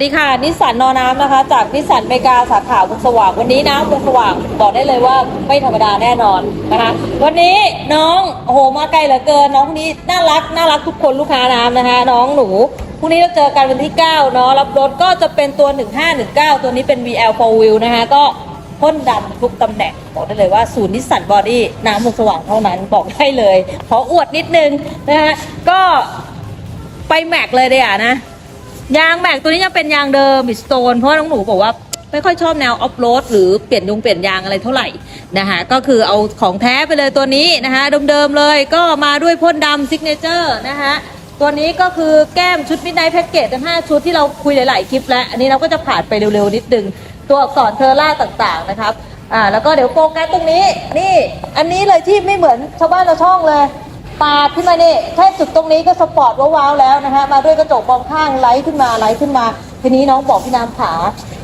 ดีค่ะ นิสสันนอน้ำนะคะ จากนิสสันเมกาสาขาวงสว่าง วันนี้นะวงสว่างบอกได้เลยว่าไม่ธรรมดาแน่นอนนะคะ วันนี้น้องโอ้โหมาไกลเหลือเกิน น้องคนนี้น่ารักน่ารักทุกคนลูกค้าน้ำนะคะ น้องหนูพรุ่งนี้เราเจอกันวันที่ 9 เนาะรับรถก็จะเป็นตัว 1519 ตัวนี้เป็น VL 4 wheel นะคะก็พ่นดำทุกตำแหน่งบอกได้เลยว่าศูนย์นิสสันบอดี้น้ำวงสว่างเท่านั้นบอกได้เลยขออวดนิดนึงนะคะก็ไปแม็กเลยเดียวนะ ยางแม็กตัวนี้ยังเป็นยางเดิมบิสโตนเพราะน้องหนูบอกว่าไม่ค่อยชอบแนวออฟโรดหรือเปลี่ยนยงเปลี่ยนยางอะไรเท่าไหร่นะคะก็คือเอาของแท้ไปเลยตัวนี้นะคะเดิมๆเลยก็มาด้วยพ่นดำซิกเนเจอร์นะคะตัวนี้ก็คือแก้มชุดมิดไนท์แพ็กเกจทั้ง 5 ชุดที่เราคุยหลายๆคลิปแล้ว อันนี้เราก็จะผ่านไปเร็วๆ นิดนึง ตัวอักษรเทอร่าต่างๆนะครับอ่าแล้วก็เดี๋ยวโฟกัสตรงนี้นี่ อันนี้เลยที่ไม่เหมือนชาวบ้านชาช่องเลย ปาดขึ้นมานี่แค่จุดตรงนี้ก็สปอร์ตว้าวๆแล้วนะคะมาด้วยกระจกมองข้างไลท์ขึ้นมาไลท์ขึ้นมา ทีนี้น้องบอกพี่น้ำขา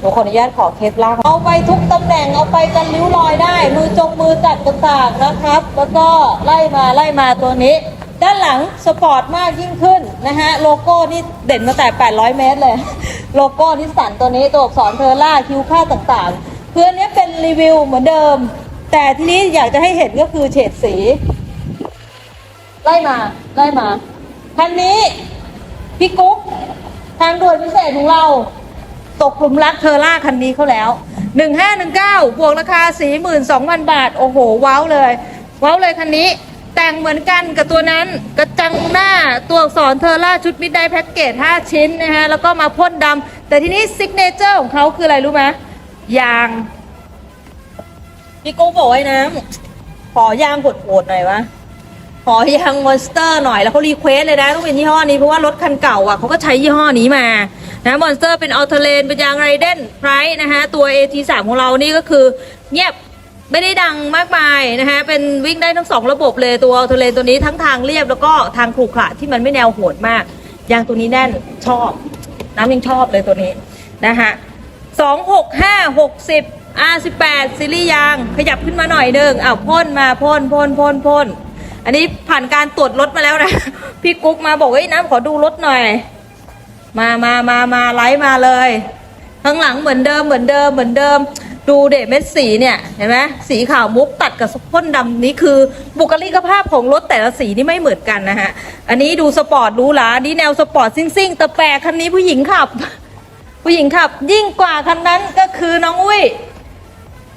หนูขออนุญาตขอเคสล่างเอาไปทุกตำแหน่งเอาไปกันริ้วรอยได้ มือจงมือจัดต่างๆนะครับ แล้วก็ไล่มาไล่มาตัวนี้ ด้านหลังสปอร์ตมากยิ่งขึ้นนะฮะโลโก้นี่เด่นมาแต่ 800 เมตรเลย โลโก้ที่สันตัวนี้ตัวอักษรเทอร่าคิวค่าต่างๆเพื่อนนี้เป็นรีวิวเหมือนเดิม แต่ทีนี้อยากจะให้เห็นก็คือเฉดสี ไล่มาไล่มาคันนี้พี่กุ๊กทางด่วนพิเศษของเรา ตกหลุมรักเทอร่าคันนี้เขาแล้ว 1519 บวกราคา 42,000 บาท โอ้โห ว้าวเลย ว้าวเลยคันนี้ แต่งเหมือนกันกับตัวนั้น กระจังหน้าตัวอักษรเทอร่าชุดมิดไดแพ็กเกจ 5 ชิ้นนะฮะ แล้วก็มาพ่นดำ แต่ทีนี้ซิกเนเจอร์ของเขาคืออะไรรู้ไหมยาง พี่กุ๊กบอกไว้นะขอยางโหดๆหน่อยวะ ขอยางมอนสเตอร์หน่อยแล้วเขารีเควสเลยนะต้องเป็นยี่ห้อนี้เพราะว่ารถคันเก่าอะเขาก็ใช้ยี่ห้อนี้มานะมอนสเตอร์เป็นอัลเทเลนเป็นยางไรเดนไพรนะฮะตัว AT3 ของเรานี่ก็คือเงียบไม่ได้ดังมากมายนะฮะเป็นวิ่งได้ทั้งสองระบบเลยตัวอัลเทเลนตัวนี้ทั้งทางเรียบแล้วก็ทางขรุขระที่มันไม่แนวโหดมากยางตัวนี้แน่นชอบ น้ำยังชอบเลยตัวนี้นะฮะสองหกห้าหกสิบ R18 ซีรีส์ยางขยับขึ้นมาหน่อยหนึ่งอ้าวพ่นมาพ่นพ่นพ่นพ่น อันนี้ผ่านการตรวจรถมาแล้วนะ พี่กุ๊กมาบอกว่าน้ำขอดูรถหน่อย มามามามาไลฟ์มาเลย ข้างหลังเหมือนเดิมเหมือนเดิมเหมือนเดิม ดูเดเม็ดสีเนี่ยเห็นไหมสีขาวมุกตัดกับพ่นดำนี่คือ บุคลิกภาพของรถแต่ละสีนี่ไม่เหมือนกันนะฮะ อันนี้ดูสปอร์ตรู้หลาอันนี้แนวสปอร์ตซิ่งๆแต่แปลกคันนี้ผู้หญิงขับ ผู้หญิงขับ ยิ่งกว่าคันนั้นก็คือน้องอุ้ย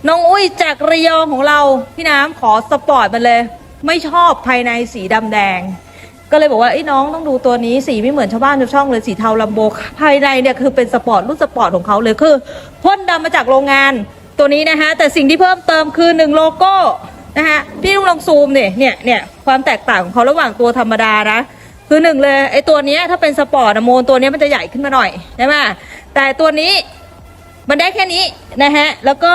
น้องอุ้ยจากระยองของเราพี่น้ำขอสปอร์ตมาเลย ไม่ชอบภายในสีดำแดง ก็เลยบอกว่าไอ้น้องต้องดูตัวนี้สีไม่เหมือนชาวบ้านชาวช่องเลยสีเทาลัมโบภายในเนี่ยคือเป็นสปอร์ตรุ่นสปอร์ตของเขาเลยคือพ่นดำมาจากโรงงานตัวนี้นะฮะแต่สิ่งที่เพิ่มเติมคือหนึ่งโลโก้นะฮะพี่ลุงลองซูมเนี่ยเนี่ยเนี่ยความแตกต่างของเขาระหว่างตัวธรรมดานะคือหนึ่งเลยไอ้ตัวนี้ถ้าเป็นสปอร์ตโมนตัวนี้มันจะใหญ่ขึ้นมาหน่อยใช่ไหมแต่ตัวนี้มันได้แค่นี้นะฮะแล้วก็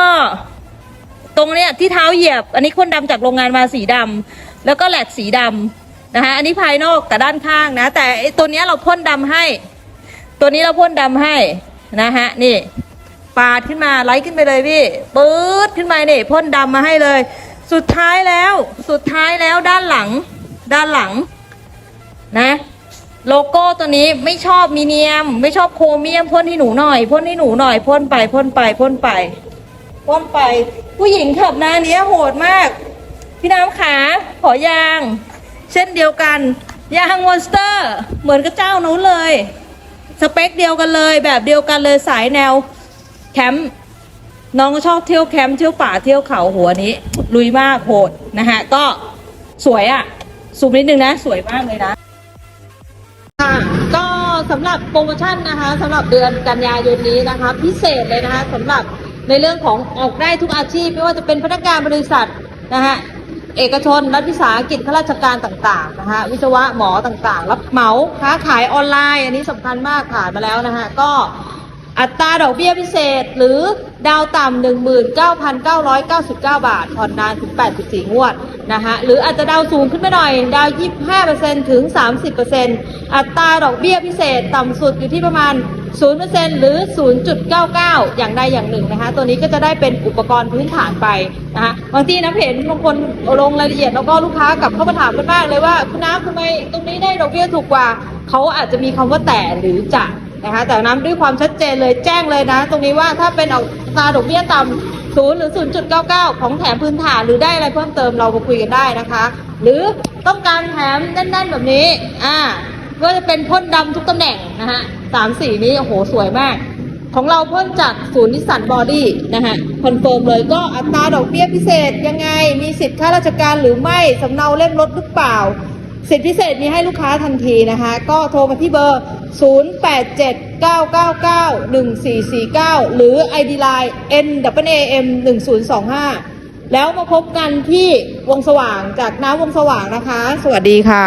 ตรงเนี้ยที่เท้าเหยียบ อันนี้พ่นดำจากโรงงานมาสีดำแล้วก็แหลกสีดำนะคะอันนี้ภายนอกกับด้านข้างนะ แต่ตัวเนี้ยเราพ่นดำให้ ตัวนี้เราพ่นดำให้นะฮะนี่ปาดขึ้นมาไล่ขึ้นไปเลยพี่ปื๊ดขึ้นมาเนี่ยพ่นดำมาให้เลย สุดท้ายแล้ว สุดท้ายแล้วด้านหลัง ด้านหลัง นะ โลโก้ตัวนี้ไม่ชอบมีเนียม ไม่ชอบโครเมียมพ่นให้หนูหน่อยพ่นให้หนูหน่อยพ่นไปพ่นไปพ่นไป พ่นไป ผู้หญิงขับหน้าเนี้ยโหดมาก พี่น้ำขาขอยาง เช่นเดียวกัน ยางมอนสเตอร์ เหมือนกับเจ้านู้นเลย สเปคเดียวกันเลยแบบเดียวกันเลยสายแนวแคมป์น้องชอบเที่ยวแคมป์เที่ยวป่าเที่ยวเขาหัวนี้ ลุยมากโหดนะฮะ ก็สวยอะ่ะซูมนิดนึงนะ สวยมากเลยนะค่ะก็สำหรับโปรโมชั่นนะคะสำหรับเดือนกันยายนนี้นะคะ พิเศษเลยนะคะสำหรับ ในเรื่องของออกได้ทุกอาชีพ ไม่ว่าจะเป็นพนักงานบริษัทนะคะเอกชน รัฐวิสาหกิจข้าราชการต่างๆนะคะวิศวะหมอต่างๆ รับเหมาค้าขายออนไลน์ อันนี้สำคัญมากผ่านมาแล้วนะคะก็อัตราดอกเบี้ยพิเศษหรือดาวต่ำ19,999 บาทผ่อนนานถึง 84 งวดนะคะหรืออาจจะดาวสูงขึ้นไปหน่อย ดาว 25%ถึง 30%อัตราดอกเบี้ยพิเศษต่ำสุดอยู่ที่ประมาณ 0%หรือ 0.99 อย่างใดอย่างหนึ่งนะคะ ตัวนี้ก็จะได้เป็นอุปกรณ์พื้นฐานไปนะคะบางทีนะเห็นบางคนลงรายละเอียดแล้วก็ลูกค้ากลับเข้ามาถามกันมากเลยว่าคุณน้ำทำไมตรงนี้ได้ดอกเบี้ยถูกกว่า เขาอาจจะมีคำว่าแต่หรือจะนะคะแต่น้ำด้วยความชัดเจนเลยแจ้งเลยนะ ตรงนี้ว่าถ้าเป็นอัตาดอกเบี้ยต่ำศูนย์หรือ 0.99 ของแถมพื้นฐานหรือได้อะไรเพิ่มเติมเรามาคุยกันได้นะคะ หรือต้องการแถมแน่นๆแบบนี้อ่าก็จะเป็นพ่นดำทุกตำแหน่งนะฮะ สามสีนี้โอ้โหสวยมาก ของเราเพิ่นจากศูนย์นิสสันบอดี้นะฮะคอนเฟิร์มเลยก็อัตราดอกเบี้ยพิเศษยังไง มีสิทธิ์ข้าราชการหรือไม่สำเนาเล่มรถหรือเปล่า สิทธิพิเศษมีให้ลูกค้าทันทีนะคะ ก็โทรมาที่เบอร์ 0879991449 หรือ ID Line NWAM 1025แล้วมาพบกันที่วงสว่างจากน้ำวงสว่างนะคะ สวัสดีค่ะ